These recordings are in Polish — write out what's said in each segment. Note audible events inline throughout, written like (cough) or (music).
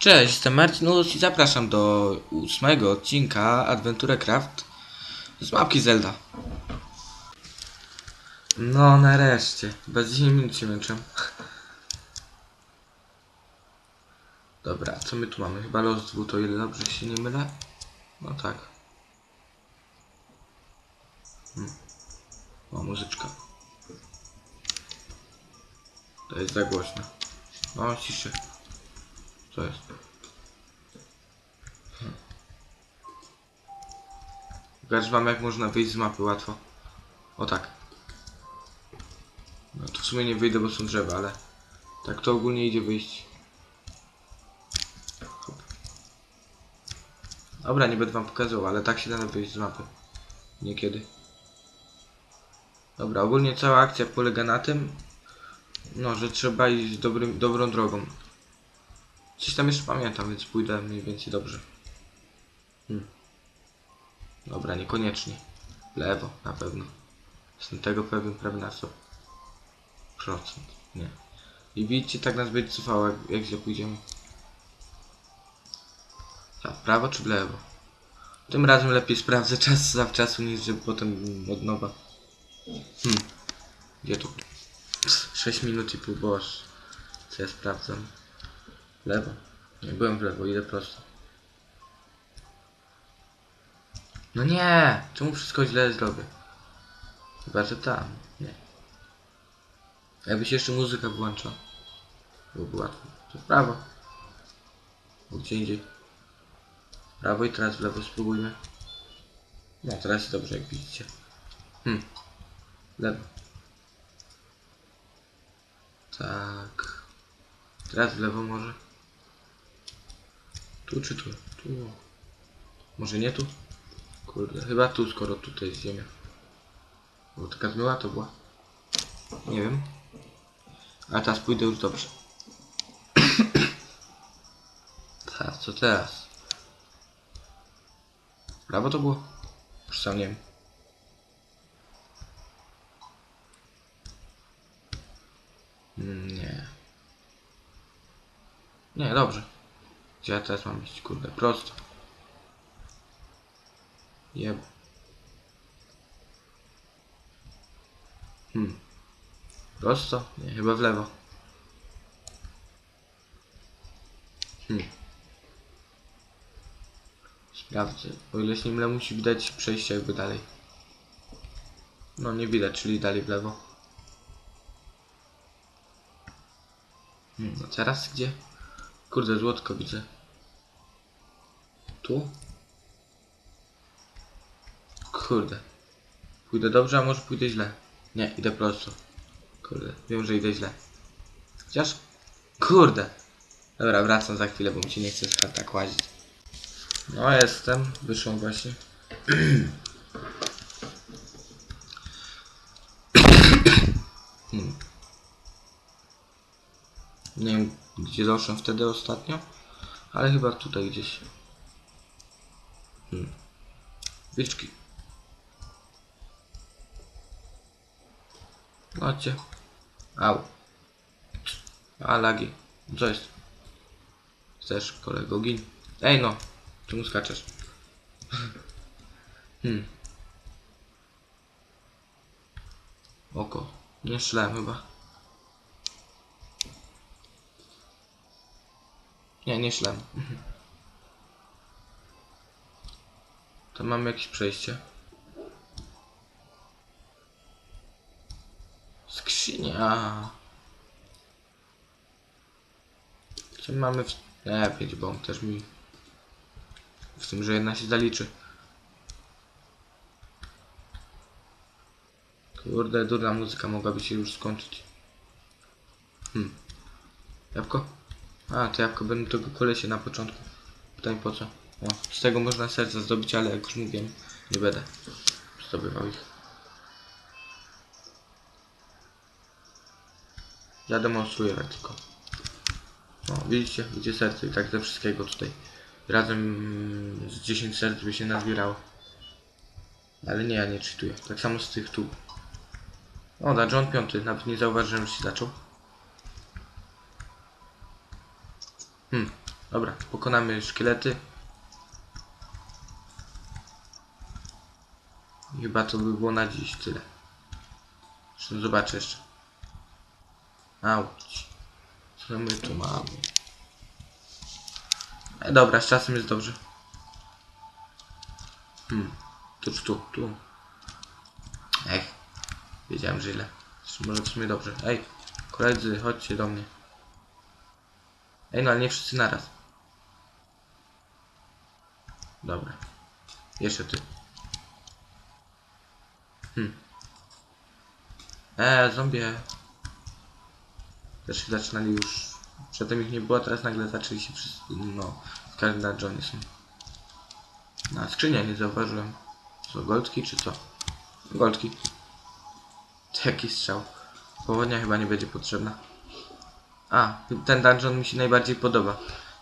Cześć, jestem Marcinus i zapraszam do ósmego odcinka Adventure Craft z mapki Zelda. No nareszcie, bez 10 minut się męczę. Dobra, co my tu mamy? Chyba los dwóch, to ile dobrze się nie mylę? No tak. Hmm. O, muzyczka. To jest za głośno. No, ciszy. Co jest? Pokaż wam jak można wyjść z mapy łatwo. O tak. No tu w sumie nie wyjdę, bo są drzewa, ale tak to ogólnie idzie wyjść. Dobra, nie będę wam pokazywał, ale tak się da wyjść z mapy. Niekiedy. Dobra, ogólnie cała akcja polega na tym, no, że trzeba iść dobrym, dobrą drogą. Coś tam jeszcze pamiętam, więc pójdę mniej więcej dobrze. Hmm. Dobra, niekoniecznie. Lewo, na pewno. Jestem tego pewien prawie na 100%. Nie. I widzicie, tak nas będzie cofało, jak, jak źle pójdziemy. W prawo czy w lewo? Tym razem lepiej sprawdzę czas zawczasu, niż żeby potem od nowa. Hmm. Gdzie tu? 6 minut i pół, boż. Co ja sprawdzam? Lewo. Nie byłem w lewo, idę prosto. No nie! Czemu wszystko źle zrobię? Chyba, że tam. Nie. Jakby się jeszcze muzyka włącza. Byłoby łatwo. To w prawo. Bo gdzie indziej. W prawo i teraz w lewo spróbujmy. No, teraz jest dobrze, jak widzicie. Hmm. Lewo. Tak. Teraz w lewo może. Tu czy tu? Tu. Może nie tu? Kurde, chyba tu, skoro tutaj jest ziemia. Bo taka zmyła to była. Nie wiem. A teraz pójdę już dobrze. (coughs) teraz, co teraz? Prawo to było? Już sam nie wiem. Mm, Nie. Nie, dobrze. Gdzie ja teraz mam iść? Kurde, prosto. Jeb. Hmm. Prosto? Nie, chyba w lewo. Hmm. Sprawdzę. O ile się nie musi widać przejście jakby dalej. No nie widać, czyli dalej w lewo. Hmm, no teraz gdzie? Kurde, złotko widzę. Tu? Kurde. Pójdę dobrze, a może pójdę źle? Nie, idę prosto. Kurde, wiem, że idę źle. Chociaż... Kurde. Dobra, wracam za chwilę, bo mi się nie chce tak łazić. No, jestem. Wyszłam właśnie. (clears throat) 38 wtedy ostatnio, ale chyba tutaj gdzieś. Hmm. Wilczki. Chodźcie. Au. A lagi. Co jest? Chcesz kolego gin? Ej no, czemu skaczesz? (laughs) hmm. Oko. Nie strzelałem chyba. Nie, nie szlem. To mamy jakieś przejście. Skrzynia. Gdzie mamy... W... Nie, pięć bomb też mi... W tym, że jedna się zaliczy. Kurde, durna muzyka mogłaby się już skończyć. Hmm. Jabłko? A, to jabłko będę tego kolesie na początku. Pytań po co? O, z tego można serca zdobyć, ale jak już mówiłem, nie będę zdobywał ich. Ja demonstruję tak tylko. O, widzicie? Widzicie serce i tak ze wszystkiego tutaj. Razem z 10 serc by się nazbierało. Ale nie, ja nie czytuję. Tak samo z tych tu. O, da John 5. Nawet nie zauważyłem, że się zaczął. Hmm. Dobra, pokonamy szkielety. Chyba to by było na dziś tyle. Zresztą zobaczę jeszcze. Auć. Co my tu mamy? E, dobra, z czasem jest dobrze. Hmm. Tu tu? Tu. Ech. Wiedziałem, że źle. Może w sumie dobrze. Ej, koledzy, chodźcie do mnie. Ej, no ale nie wszyscy naraz. Dobra. Jeszcze ty. Hmm. Eee, zombie. Też się zaczynali już. Przedtem ich nie było, teraz nagle zaczęli się wszyscy. No, w każdym dungeonie są. Na skrzynia nie zauważyłem. Co, goldki czy co? Goldki. Jaki strzał. Pochodnia chyba nie będzie potrzebna. A, ten dungeon mi się najbardziej podoba.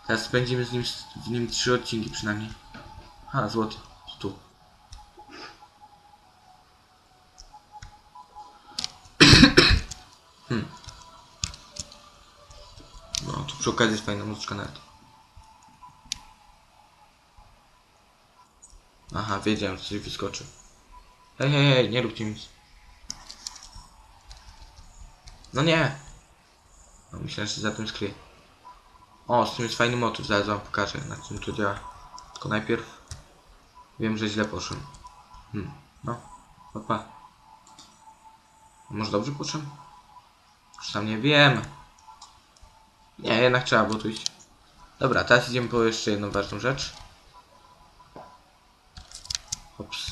Teraz spędzimy z nim, w nim trzy odcinki przynajmniej. A, złoty. Tu. (clears throat) hmm. No, tu przy okazji jest fajna muzyczka nawet. Aha, wiedziałem, że coś wyskoczy. Hej, hej, hej, nie róbcie nic. No nie! No, myślę, że się za tym skryje. O, z tym jest fajny motyw, zaraz wam pokażę, na czym to działa. Tylko najpierw wiem, że źle poszłem. Hmm, no, papa. Może dobrze poszłem? Już tam nie wiem. Nie, jednak trzeba było tu iść. Dobra, teraz idziemy po jeszcze jedną ważną rzecz. Ops.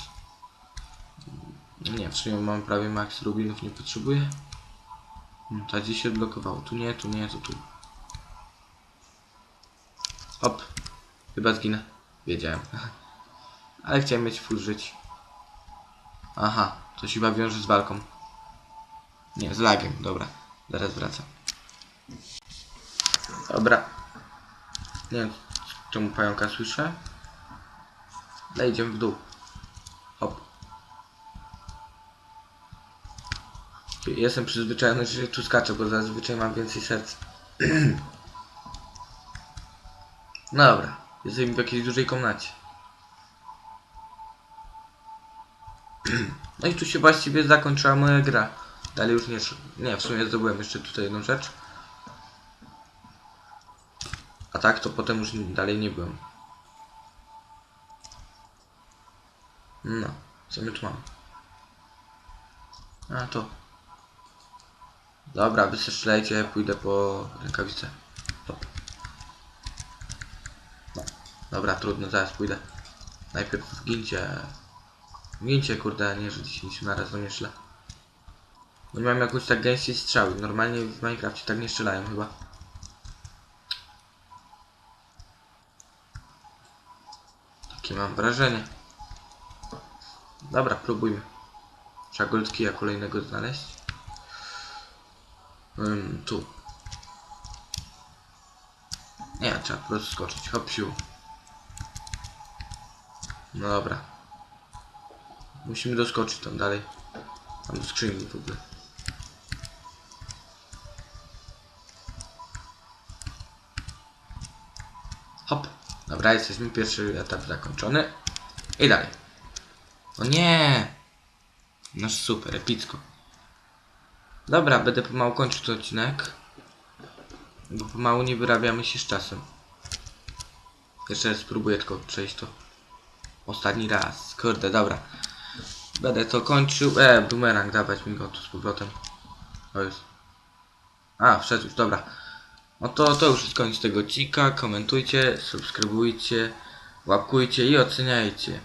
Nie, w sumie mam prawie max rubinów, nie potrzebuję. Ta dziś się odblokowało. Tu nie, tu nie, to tu. Hop. Chyba zginę. Wiedziałem. (laughs) Ale chciałem mieć full żyć. Aha, to się chyba wiąże z walką. Nie, z lagiem, dobra. Zaraz wracam. Dobra. Nie wiem, czemu pająka słyszę. Ale idziemy w dół. Hop. Jestem przyzwyczajony, że tu skaczę, bo zazwyczaj mam więcej serc. (clears throat) No dobra, jesteśmy w jakiejś dużej komnacie. (clears throat) No i tu się właściwie zakończyła moja gra. Dalej już nie, nie, w sumie zdobyłem jeszcze tutaj jedną rzecz. A tak to potem już dalej nie byłem. No, co my tu mamy? A to. Dobra, wy strzelajcie, pójdę po rękawicę. Top. No. Dobra, trudno, zaraz pójdę. Najpierw zgincie. Zgincie, kurde, nie, że 10 na raz do mnie szle. No miałem jakąś tak gęściej strzały. Normalnie w Minecrafcie tak nie strzelają chyba. Takie mam wrażenie. Dobra, próbujmy. Trzeba goldkija kolejnego znaleźć. Ym, tu. Nie, trzeba po prostu skoczyć. Hop, siu. No dobra. Musimy doskoczyć tam dalej. Tam do skrzyni w ogóle. Hop. Dobra, jesteśmy. Pierwszy etap zakończony. I dalej. O nie! Nasz super, epicko. Dobra, będę pomału kończył ten odcinek. Bo pomału nie wyrabiamy się z czasem. Jeszcze spróbuję tylko przejść to. Ostatni raz. Kurde, dobra. Będę to kończył. E, bumerang, dawać mi go tu z powrotem. O jest. A, wszedł już, dobra. No to, to już jest koniec tego odcinka. Komentujcie, subskrybujcie, łapkujcie i oceniajcie.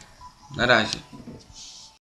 Na razie.